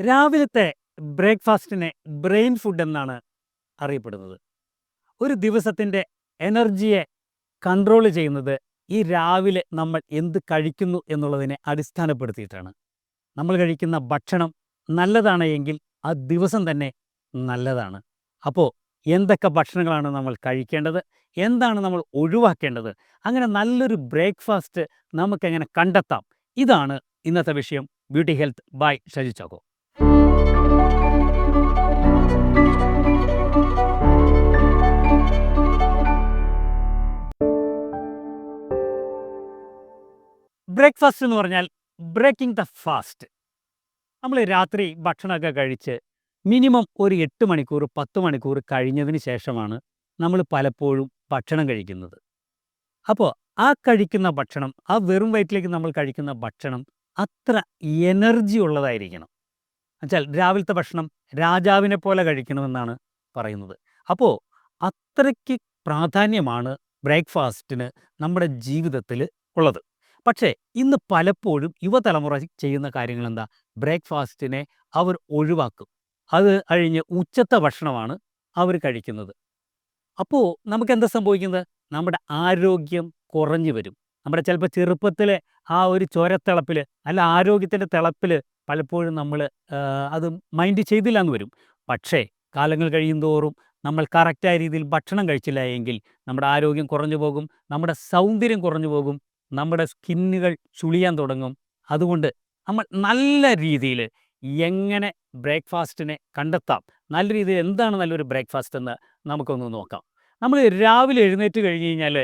രാവിലത്തെ ബ്രേക്ക്ഫാസ്റ്റിനെ brain food എന്നാണ് അറിയപ്പെടുന്നത്. ഒരു ദിവസത്തിന്റെ എനർജിയെ കൺട്രോൾ ചെയ്യുന്നത് ഈ രാവിലെ നമ്മൾ എന്ത് കഴിക്കുന്നു എന്നുള്ളതിനെ അടിസ്ഥാനപ്പെടുത്തിയിട്ടാണ്. നമ്മൾ കഴിക്കുന്ന ഭക്ഷണം നല്ലതാണ് എങ്കിൽ ആ ദിവസം തന്നെ നല്ലതാണ്. അപ്പോൾ എന്തൊക്കെ ഭക്ഷണങ്ങളാണ് നമ്മൾ കഴിക്കേണ്ടത്? എന്താണ് നമ്മൾ ഒഴിവാക്കേണ്ടത്? അങ്ങനെ നല്ലൊരു ബ്രേക്ക്ഫാസ്റ്റ് നമുക്കെങ്ങനെ കണ്ടെത്താം. ഇതാണ് ഇന്നത്തെ വിഷയം. Beauty health. Bye. Shaji Chacko. Breakfast എന്ന് പറഞ്ഞാൽ ബ്രേക്കിംഗ് ദ ഫാസ്റ്റ് നമ്മൾ രാത്രി ഭക്ഷണമൊക്കെ കഴിച്ച് മിനിമം ഒരു എട്ട് മണിക്കൂർ പത്ത് മണിക്കൂർ കഴിഞ്ഞതിന് ശേഷമാണ് നമ്മൾ പലപ്പോഴും ഭക്ഷണം കഴിക്കുന്നത്. അപ്പോൾ ആ കഴിക്കുന്ന ഭക്ഷണം ആ വെറും വയറ്റിലേക്ക് നമ്മൾ കഴിക്കുന്ന ഭക്ഷണം അത്ര എനർജി ഉള്ളതായിരിക്കണം. എന്നുവെച്ചാൽ രാവിലത്തെ ഭക്ഷണം രാജാവിനെ പോലെ കഴിക്കണമെന്നാണ് പറയുന്നത്. അപ്പോൾ അത്രയ്ക്ക് പ്രാധാന്യമാണ് ബ്രേക്ക്ഫാസ്റ്റിന് നമ്മുടെ ജീവിതത്തിൽ ഉള്ളത്. പക്ഷേ ഇന്ന് പലപ്പോഴും യുവതലമുറ ചെയ്യുന്ന കാര്യങ്ങൾ എന്താ ബ്രേക്ക്ഫാസ്റ്റിനെ അവർ ഒഴിവാക്കും. അത് കഴിഞ്ഞ് ഉച്ചത്തെ ഭക്ഷണമാണ് അവർ കഴിക്കുന്നത്. അപ്പോൾ നമുക്ക് എന്താ സംഭവിക്കുന്നത്? നമ്മുടെ ആരോഗ്യം കുറഞ്ഞു വരും. നമ്മുടെ ചിലപ്പോൾ ചെറുപ്പത്തിലെ ആ ഒരു ചോരത്തിളപ്പിൽ അല്ല ആരോഗ്യത്തിന്റെ തിളപ്പിൽ പലപ്പോഴും നമ്മൾ അത് മൈൻഡ് ചെയ്തില്ല എന്ന് വരും. പക്ഷേ കാലങ്ങൾ കഴിയും തോറും നമ്മൾ കറക്റ്റായ രീതിയിൽ ഭക്ഷണം കഴിച്ചില്ല എങ്കിൽ നമ്മുടെ ആരോഗ്യം കുറഞ്ഞു പോകും. നമ്മുടെ സൗന്ദര്യം കുറഞ്ഞു പോകും. നമ്മുടെ സ്കിന്നുകൾ ചുളിയാൻ തുടങ്ങും. അതുകൊണ്ട് നമ്മൾ നല്ല രീതിയിൽ എങ്ങനെ ബ്രേക്ക്ഫാസ്റ്റിനെ കണ്ടെത്താം നല്ല രീതിയിൽ എന്താണ് നല്ലൊരു ബ്രേക്ക്ഫാസ്റ്റ് എന്ന് നമുക്കൊന്ന് നോക്കാം. നമ്മൾ രാവിലെ എഴുന്നേറ്റ് കഴിഞ്ഞ് കഴിഞ്ഞാൽ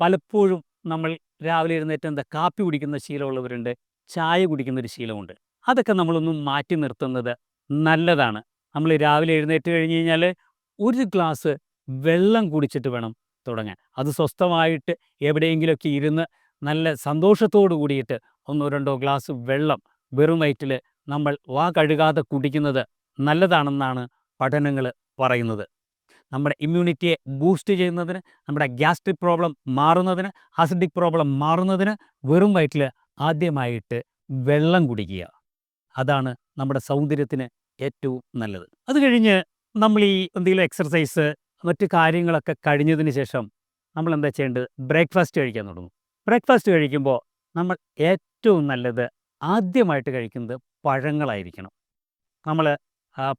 പലപ്പോഴും നമ്മൾ രാവിലെ എഴുന്നേറ്റ് എന്താ കാപ്പി കുടിക്കുന്ന ശീലമുള്ളവരുണ്ട് ചായ കുടിക്കുന്ന ഒരു ശീലമുണ്ട്. അതൊക്കെ നമ്മളൊന്നും മാറ്റി നിർത്തുന്നത് നല്ലതാണ്. നമ്മൾ രാവിലെ എഴുന്നേറ്റ് കഴിഞ്ഞ് കഴിഞ്ഞാൽ ഒരു ഗ്ലാസ് വെള്ളം കുടിച്ചിട്ട് വേണം തുടങ്ങാൻ. അത് സ്വസ്ഥമായിട്ട് എവിടെയെങ്കിലുമൊക്കെ ഇരുന്ന് നല്ല സന്തോഷത്തോടു കൂടിയിട്ട് ഒന്നോ രണ്ടോ ഗ്ലാസ് വെള്ളം വെറും വയറ്റിൽ നമ്മൾ വാ കഴുകാതെ കുടിക്കുന്നത് നല്ലതാണെന്നാണ് പഠനങ്ങൾ പറയുന്നത്. നമ്മുടെ ഇമ്മ്യൂണിറ്റിയെ ബൂസ്റ്റ് ചെയ്യുന്നതിന് നമ്മുടെ ഗ്യാസ്ട്രിക് പ്രോബ്ലം മാറുന്നതിന് അസിഡിക് പ്രോബ്ലം മാറുന്നതിന് വെറും വയറ്റിൽ ആദ്യമായിട്ട് വെള്ളം കുടിക്കുക. അതാണ് നമ്മുടെ സൗന്ദര്യത്തിന് ഏറ്റവും നല്ലത്. അത് കഴിഞ്ഞ് നമ്മൾ ഈ എന്തെങ്കിലും എക്സർസൈസ് മറ്റ് കാര്യങ്ങളൊക്കെ കഴിഞ്ഞതിന് ശേഷം നമ്മൾ എന്താ ചെയ്യേണ്ടത്? ബ്രേക്ക്ഫാസ്റ്റ് കഴിക്കാൻ തുടങ്ങും. ബ്രേക്ക്ഫാസ്റ്റ് കഴിക്കുമ്പോൾ നമ്മൾ ഏറ്റവും നല്ലത് ആദ്യമായിട്ട് കഴിക്കുന്നത് പഴങ്ങളായിരിക്കണം. നമ്മൾ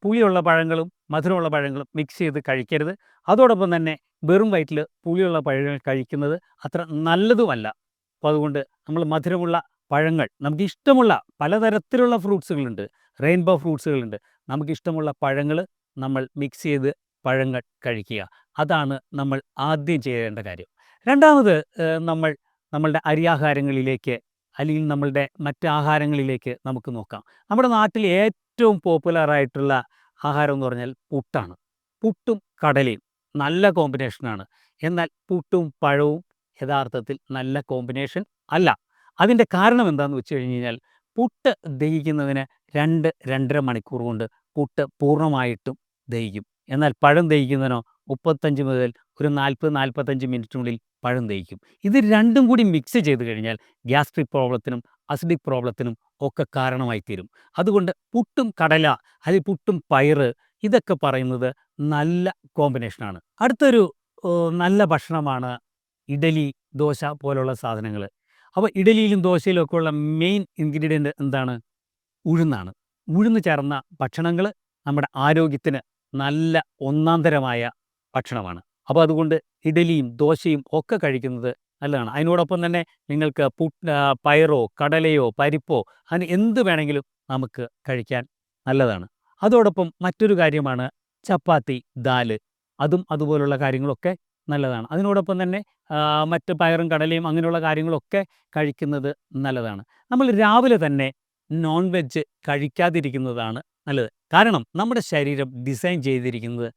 പുളിയുള്ള പഴങ്ങളും മധുരമുള്ള പഴങ്ങളും മിക്സ് ചെയ്ത് കഴിക്കരുത്. അതോടൊപ്പം തന്നെ വെറും വയറ്റിൽ പുളിയുള്ള പഴങ്ങൾ കഴിക്കുന്നത് അത്ര നല്ലതുമല്ല. അപ്പോൾ അതുകൊണ്ട് നമ്മൾ മധുരമുള്ള പഴങ്ങൾ നമുക്ക് ഇഷ്ടമുള്ള പലതരത്തിലുള്ള ഫ്രൂട്ട്സുകളുണ്ട്. റെയിൻബോ ഫ്രൂട്ട്സുകളുണ്ട്. നമുക്കിഷ്ടമുള്ള പഴങ്ങൾ നമ്മൾ മിക്സ് ചെയ്ത് പഴങ്ങൾ കഴിക്കുക. അതാണ് നമ്മൾ ആദ്യം ചെയ്യേണ്ട കാര്യം. രണ്ടാമത് നമ്മൾ നമ്മളുടെ അരിയാഹാരങ്ങളിലേക്ക് അല്ലെങ്കിൽ നമ്മളുടെ മറ്റ് ആഹാരങ്ങളിലേക്ക് നമുക്ക് നോക്കാം. നമ്മുടെ നാട്ടിൽ ഏറ്റവും പോപ്പുലറായിട്ടുള്ള ആഹാരം എന്ന് പറഞ്ഞാൽ പുട്ടാണ്. പുട്ടും കടലയും നല്ല കോമ്പിനേഷനാണ് എന്നാൽ പുട്ടും പഴവും യഥാർത്ഥത്തിൽ നല്ല കോമ്പിനേഷൻ അല്ല. അതിന്റെ കാരണം എന്താണെന്ന് വെച്ച് കഴിഞ്ഞ് കഴിഞ്ഞാൽ പുട്ട് ദഹിക്കുന്നതിന് രണ്ട് രണ്ടര മണിക്കൂർ കൊണ്ട് പുട്ട് പൂർണമായിട്ടും ദഹിക്കും. എന്നാൽ പഴം ദഹിക്കുന്നതിനോ മുപ്പത്തഞ്ച് മുതൽ ഒരു നാൽപ്പത് നാൽപ്പത്തഞ്ച് മിനിറ്റിനുള്ളിൽ പഴം ദഹിക്കും ഇത് രണ്ടും കൂടി മിക്സ് ചെയ്ത് കഴിഞ്ഞാൽ ഗ്യാസ്ട്രിക് പ്രോബ്ലത്തിനും അസിഡിക് പ്രോബ്ലത്തിനും ഒക്കെ കാരണമായി തീരും അതുകൊണ്ട് പുട്ടും കടല അല്ലെങ്കിൽ പുട്ടും പയറ് ഇതൊക്കെ പറയുന്നത് നല്ല കോമ്പിനേഷനാണ് അടുത്തൊരു നല്ല ഭക്ഷണമാണ് ഇഡലി ദോശ പോലുള്ള സാധനങ്ങൾ അപ്പോൾ ഇഡലിയിലും ദോശയിലും ഒക്കെ ഉള്ള മെയിൻ ഇൻഗ്രീഡിയന്റ് എന്താണ്? ഉഴുന്നാണ്. ഉഴുന്ന് ചേർന്ന ഭക്ഷണങ്ങൾ നമ്മുടെ ആരോഗ്യത്തിന് നല്ല ഒന്നാന്തരമായ ഭക്ഷണമാണ്. അപ്പോൾ അതുകൊണ്ട് ഇഡലിയും ദോശയും ഒക്കെ കഴിക്കുന്നത് നല്ലതാണ്. അതിനോടൊപ്പം തന്നെ നിങ്ങൾക്ക് പു പയറോ കടലയോ പരിപ്പോ അങ്ങനെ എന്ത് വേണമെങ്കിലും നമുക്ക് കഴിക്കാൻ നല്ലതാണ്. അതോടൊപ്പം മറ്റൊരു കാര്യമാണ് ചപ്പാത്തി ദാൽ. അതും അതുപോലുള്ള കാര്യങ്ങളൊക്കെ നല്ലതാണ്. അതിനോടൊപ്പം തന്നെ മറ്റ് പയറും കടലയും അങ്ങനെയുള്ള കാര്യങ്ങളൊക്കെ കഴിക്കുന്നത് നല്ലതാണ്. നമ്മൾ രാവിലെ തന്നെ നോൺ വെജ് കഴിക്കാതിരിക്കുന്നതാണ് നല്ലത്. കാരണം നമ്മുടെ ശരീരം ഡിസൈൻ ചെയ്തിരിക്കുന്നത്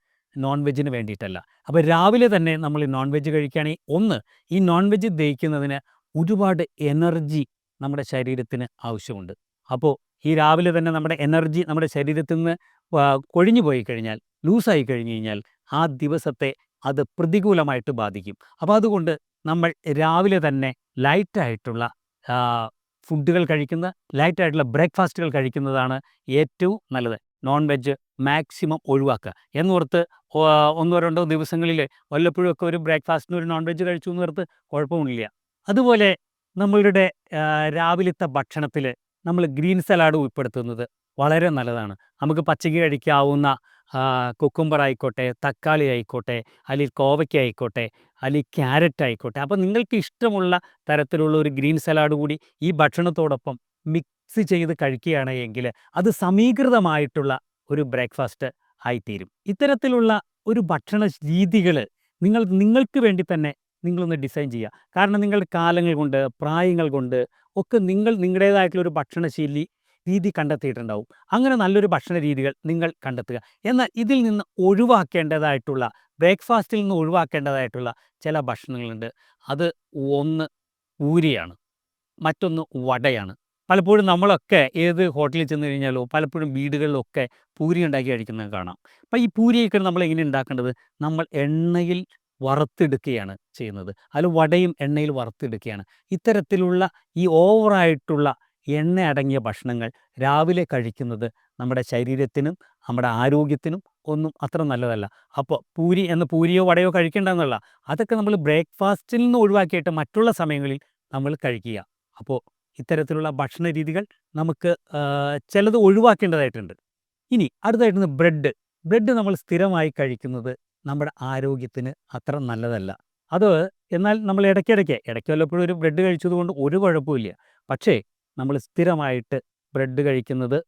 നോൺ വെജിന് വേണ്ടിയിട്ടല്ല. അപ്പോൾ രാവിലെ തന്നെ നമ്മൾ നോൺ വെജ് കഴിക്കുകയാണെങ്കിൽ ഒന്ന് ഈ നോൺ വെജ് ദഹിക്കുന്നതിന് ഒരുപാട് എനർജി നമ്മുടെ ശരീരത്തിന് ആവശ്യമുണ്ട്. അപ്പോൾ ഈ രാവിലെ തന്നെ നമ്മുടെ എനർജി നമ്മുടെ ശരീരത്തിൽ നിന്ന് കൊഴിഞ്ഞു പോയി കഴിഞ്ഞാൽ ലൂസായി കഴിഞ്ഞു കഴിഞ്ഞാൽ ആ ദിവസത്തെ അത് പ്രതികൂലമായിട്ട് ബാധിക്കും. അപ്പോൾ അതുകൊണ്ട് നമ്മൾ രാവിലെ തന്നെ ലൈറ്റായിട്ടുള്ള ഫുഡുകൾ കഴിക്കുന്ന ലൈറ്റായിട്ടുള്ള ബ്രേക്ക്ഫാസ്റ്റുകൾ കഴിക്കുന്നതാണ് ഏറ്റവും നല്ലത്. നോൺ വെജ് മാക്സിമം ഒഴിവാക്കുക എന്നോർത്ത് ഒന്നോ രണ്ടോ ദിവസങ്ങളിൽ വല്ലപ്പോഴും ഒക്കെ ഒരു ബ്രേക്ക്ഫാസ്റ്റിന് ഒരു നോൺ വെജ് കഴിച്ചു എന്നോർത്ത് കുഴപ്പമൊന്നുമില്ല. അതുപോലെ നമ്മളുടെ രാവിലത്തെ ഭക്ഷണത്തിൽ നമ്മൾ ഗ്രീൻ സലാഡ് ഉൾപ്പെടുത്തുന്നത് വളരെ നല്ലതാണ്. നമുക്ക് പച്ചക്ക് കഴിക്കാവുന്ന കുക്കുംബർ ആയിക്കോട്ടെ തക്കാളി ആയിക്കോട്ടെ അല്ലെങ്കിൽ കോവയ്ക്ക ആയിക്കോട്ടെ അല്ലെങ്കിൽ ക്യാരറ്റ് ആയിക്കോട്ടെ. അപ്പോൾ നിങ്ങൾക്ക് ഇഷ്ടമുള്ള തരത്തിലുള്ള ഒരു ഗ്രീൻ സലാഡ് കൂടി ഈ ഭക്ഷണത്തോടൊപ്പം മിക്സ് ചെയ്ത് കഴിക്കുകയാണ് എങ്കിൽ അത് സമീകൃതമായിട്ടുള്ള ഒരു ബ്രേക്ക്ഫാസ്റ്റ് ആയിത്തീരും. ഇത്തരത്തിലുള്ള ഒരു ഭക്ഷണ രീതികൾ നിങ്ങൾ നിങ്ങൾക്ക് വേണ്ടി തന്നെ നിങ്ങളൊന്ന് ഡിസൈൻ ചെയ്യുക. കാരണം നിങ്ങളുടെ കാലങ്ങൾ കൊണ്ട് പ്രായങ്ങൾ കൊണ്ട് ഒക്കെ നിങ്ങൾ നിങ്ങളുടേതായിട്ടുള്ള ഒരു ഭക്ഷണശീലി രീതി കണ്ടെത്തിയിട്ടുണ്ടാവും. അങ്ങനെ നല്ലൊരു ഭക്ഷണ രീതികൾ നിങ്ങൾ കണ്ടെത്തുക. എന്നാൽ ഇതിൽ നിന്ന് ഒഴിവാക്കേണ്ടതായിട്ടുള്ള ബ്രേക്ക്ഫാസ്റ്റിൽ നിന്ന് ഒഴിവാക്കേണ്ടതായിട്ടുള്ള ചില ഭക്ഷണങ്ങളുണ്ട്. അത് ഒന്ന് പൂരിയാണ് മറ്റൊന്ന് വടയാണ്. പലപ്പോഴും നമ്മളൊക്കെ ഏത് ഹോട്ടലിൽ ചെന്ന് കഴിഞ്ഞാലോ പലപ്പോഴും വീടുകളിലൊക്കെ പൂരി ഉണ്ടാക്കി കഴിക്കുന്നത് കാണാം. അപ്പം ഈ പൂരിയൊക്കെ നമ്മൾ എങ്ങനെ ഉണ്ടാക്കേണ്ടത്? നമ്മൾ എണ്ണയിൽ വറുത്തെടുക്കുകയാണ് ചെയ്യുന്നത്. അതിൽ വടയും എണ്ണയിൽ വറുത്തെടുക്കുകയാണ്. ഇത്തരത്തിലുള്ള ഈ ഓവറായിട്ടുള്ള എണ്ണ അടങ്ങിയ ഭക്ഷണങ്ങൾ രാവിലെ കഴിക്കുന്നത് നമ്മുടെ ശരീരത്തിനും നമ്മുടെ ആരോഗ്യത്തിനും ഒന്നും അത്ര നല്ലതല്ല. അപ്പോൾ പൂരി എന്ന പൂരിയോ വടയോ കഴിക്കേണ്ടെന്നല്ല അതൊക്കെ നമ്മൾ ബ്രേക്ക്ഫാസ്റ്റിൽ നിന്ന് ഒഴിവാക്കിയിട്ട് മറ്റുള്ള സമയങ്ങളിൽ നമ്മൾ കഴിക്കുക. അപ്പോൾ ഇത്തരത്തിലുള്ള ഭക്ഷണ രീതികൾ നമുക്ക് ചിലത് ഒഴിവാക്കേണ്ടതായിട്ടുണ്ട്. ഇനി അടുത്തായിട്ട് ബ്രെഡ്. ബ്രെഡ് നമ്മൾ സ്ഥിരമായി കഴിക്കുന്നത് നമ്മുടെ ആരോഗ്യത്തിന് അത്ര നല്ലതല്ല. അത് എന്നാൽ നമ്മൾ ഇടയ്ക്കിടയ്ക്ക് ഇടയ്ക്ക് വല്ലപ്പോഴും ഒരു ബ്രെഡ് കഴിച്ചതുകൊണ്ട് ഒരു കുഴപ്പമില്ല പക്ഷേ നമ്മൾ സ്ഥിരമായിട്ട് ബ്രെഡ് കഴിക്കുന്നത്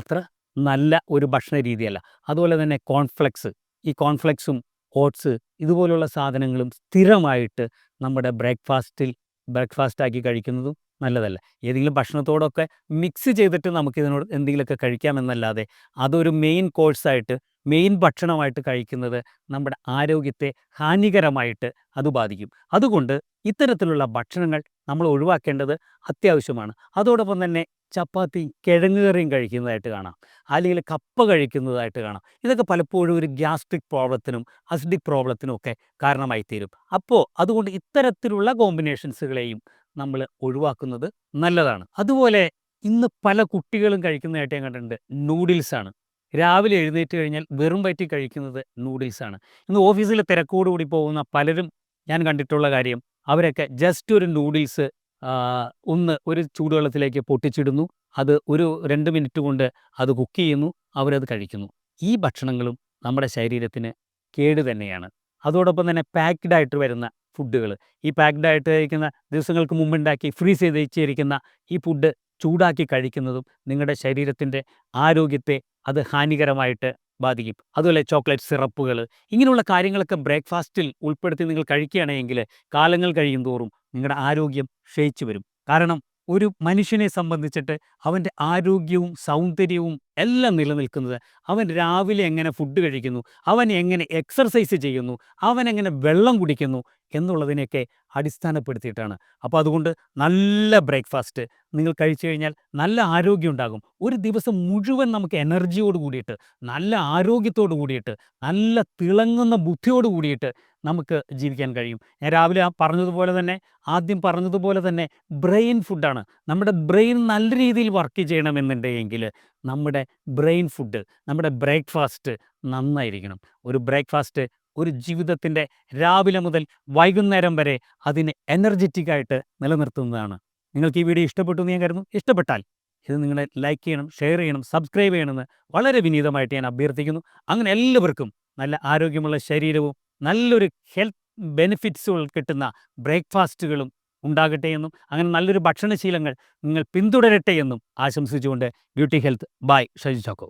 അത്ര നല്ല ഒരു ഭക്ഷണ രീതിയല്ല. അതുപോലെ തന്നെ കോൺഫ്ലെക്സ്. ഈ കോൺഫ്ലെക്സും ഓട്സ് ഇതുപോലുള്ള സാധനങ്ങളും സ്ഥിരമായിട്ട് നമ്മുടെ ബ്രേക്ക്ഫാസ്റ്റിൽ ബ്രേക്ക്ഫാസ്റ്റ് ആക്കി കഴിക്കുന്നതും നല്ലതല്ല. ഏതെങ്കിലും ഭക്ഷണത്തോടൊക്കെ മിക്സ് ചെയ്തിട്ട് നമുക്ക് ഇതിനോട് എന്തെങ്കിലുമൊക്കെ കഴിക്കാമെന്നല്ലാതെ അതൊരു മെയിൻ കോഴ്സായിട്ട് മെയിൻ ഭക്ഷണമായിട്ട് കഴിക്കുന്നത് നമ്മുടെ ആരോഗ്യത്തെ ഹാനികരമായിട്ട് അത് ബാധിക്കും. അതുകൊണ്ട് ഇത്തരത്തിലുള്ള ഭക്ഷണങ്ങൾ നമ്മൾ ഒഴിവാക്കേണ്ടത് അത്യാവശ്യമാണ്. അതോടൊപ്പം തന്നെ ചപ്പാത്തി കിഴങ്ങ് കറിയും കഴിക്കുന്നതായിട്ട് കാണാം. അല്ലെങ്കിൽ കപ്പ കഴിക്കുന്നതായിട്ട് കാണാം. ഇതൊക്കെ പലപ്പോഴും ഒരു ഗ്യാസ്ട്രിക് പ്രോബ്ലത്തിനും അസിഡിക് പ്രോബ്ലത്തിനും ഒക്കെ കാരണമായി തീരും അപ്പോൾ അതുകൊണ്ട് ഇത്തരത്തിലുള്ള കോമ്പിനേഷൻസുകളെയും നമ്മൾ ഒഴിവാക്കുന്നത് നല്ലതാണ്. അതുപോലെ ഇന്ന് പല കുട്ടികളും കഴിക്കുന്നതായിട്ട് ഞാൻ കണ്ടിട്ടുണ്ട് നൂഡിൽസാണ് രാവിലെ എഴുന്നേറ്റ് കഴിഞ്ഞാൽ വെറും വയറ്റിൽ കഴിക്കുന്നത് നൂഡിൽസാണ് ഇന്ന് ഓഫീസിൽ തിരക്കോടുകൂടി പോകുന്ന പലരും ഞാൻ കണ്ടിട്ടുള്ള കാര്യം അവരൊക്കെ ജസ്റ്റ് ഒരു നൂഡിൽസ് ഒന്ന് ഒരു ചൂടുവെള്ളത്തിലേക്ക് പൊട്ടിച്ചിടുന്നു. അത് ഒരു രണ്ട് മിനിറ്റ് കൊണ്ട് അത് കുക്ക് ചെയ്യുന്നു അവരത് കഴിക്കുന്നു. ഈ ഭക്ഷണങ്ങളും നമ്മുടെ ശരീരത്തിന് കേട് തന്നെയാണ്. അതോടൊപ്പം തന്നെ പാക്ക്ഡ് വരുന്ന ഫുഡുകൾ. ഈ പാക്ഡ് ആയിട്ട് കഴിക്കുന്ന ദിവസങ്ങൾക്ക് മുമ്പുണ്ടാക്കി ഫ്രീസ് ചെയ്ത് വെച്ചിരിക്കുന്ന ഈ ഫുഡ് ചൂടാക്കി കഴിക്കുന്നതും നിങ്ങളുടെ ശരീരത്തിന്റെ ആരോഗ്യത്തെ അത് ഹാനികരമായിട്ട് ബാധിക്കും. അതുപോലെ ചോക്ലേറ്റ് സിറപ്പുകൾ ഇങ്ങനെയുള്ള കാര്യങ്ങളൊക്കെ ബ്രേക്ക്ഫാസ്റ്റിൽ ഉൾപ്പെടുത്തി നിങ്ങൾ കഴിക്കുകയാണെങ്കിൽ കാലങ്ങൾ കഴിയും തോറും നിങ്ങളുടെ ആരോഗ്യം ക്ഷയിച്ചു വരും. കാരണം ഒരു മനുഷ്യനെ സംബന്ധിച്ചിട്ട് അവന്റെ ആരോഗ്യവും സൗന്ദര്യവും എല്ലാം നിലനിൽക്കുന്നത്. അവൻ രാവിലെ എങ്ങനെ ഫുഡ് കഴിക്കുന്നു അവൻ എങ്ങനെ എക്സർസൈസ് ചെയ്യുന്നു അവൻ എങ്ങനെ വെള്ളം കുടിക്കുന്നു എന്നുള്ളതിനെയൊക്കെ അടിസ്ഥാനപ്പെടുത്തിയിട്ടാണ്. അപ്പോൾ അതുകൊണ്ട് നല്ല ബ്രേക്ക്ഫാസ്റ്റ് നിങ്ങൾ കഴിച്ചു കഴിഞ്ഞാൽ നല്ല ആരോഗ്യം ഉണ്ടാകും. ഒരു ദിവസം മുഴുവൻ നമുക്ക് എനർജിയോട് കൂടിയിട്ട് നല്ല ആരോഗ്യത്തോട് കൂടിയിട്ട് നല്ല തിളങ്ങുന്ന ബുദ്ധിയോട് കൂടിയിട്ട് നമുക്ക് ജീവിക്കാൻ കഴിയും. ഞാൻ രാവിലെ ആ പറഞ്ഞതുപോലെ തന്നെ ആദ്യം പറഞ്ഞതുപോലെ തന്നെ ബ്രെയിൻ ഫുഡാണ്. നമ്മുടെ ബ്രെയിൻ നല്ല രീതിയിൽ വർക്ക് ചെയ്യണമെന്നുണ്ടെങ്കിൽ നമ്മുടെ ബ്രെയിൻ ഫുഡ് നമ്മുടെ ബ്രേക്ക്ഫാസ്റ്റ് നന്നായിരിക്കണം. ഒരു ബ്രേക്ക്ഫാസ്റ്റ് ഒരു ജീവിതത്തിന്റെ രാവിലെ മുതൽ വൈകുന്നേരം വരെ അതിനെ എനർജറ്റിക് ആയിട്ട് നിലനിർത്തുന്നതാണ്. നിങ്ങൾക്ക് ഈ വീഡിയോ ഇഷ്ടപ്പെട്ടു എന്ന് ഞാൻ കരുതുന്നു. ഇഷ്ടപ്പെട്ടാൽ ഇത് നിങ്ങളെ ലൈക്ക് ചെയ്യണം ഷെയർ ചെയ്യണം സബ്സ്ക്രൈബ് ചെയ്യണമെന്ന് വളരെ വിനീതമായിട്ട് ഞാൻ അഭ്യർത്ഥിക്കുന്നു. അങ്ങനെ എല്ലാവർക്കും നല്ല ആരോഗ്യമുള്ള ശരീരവും നല്ലൊരു ഹെൽത്ത് ബെനിഫിറ്റ്സുകൾ കിട്ടുന്ന ബ്രേക്ക്ഫാസ്റ്റുകളും ഉണ്ടാകട്ടെ എന്നും അങ്ങനെ നല്ലൊരു ഭക്ഷണശീലങ്ങൾ നിങ്ങൾ പിന്തുടരട്ടെ എന്നും ആശംസിച്ചുകൊണ്ട് beauty health. Bye. Shaji Chacko.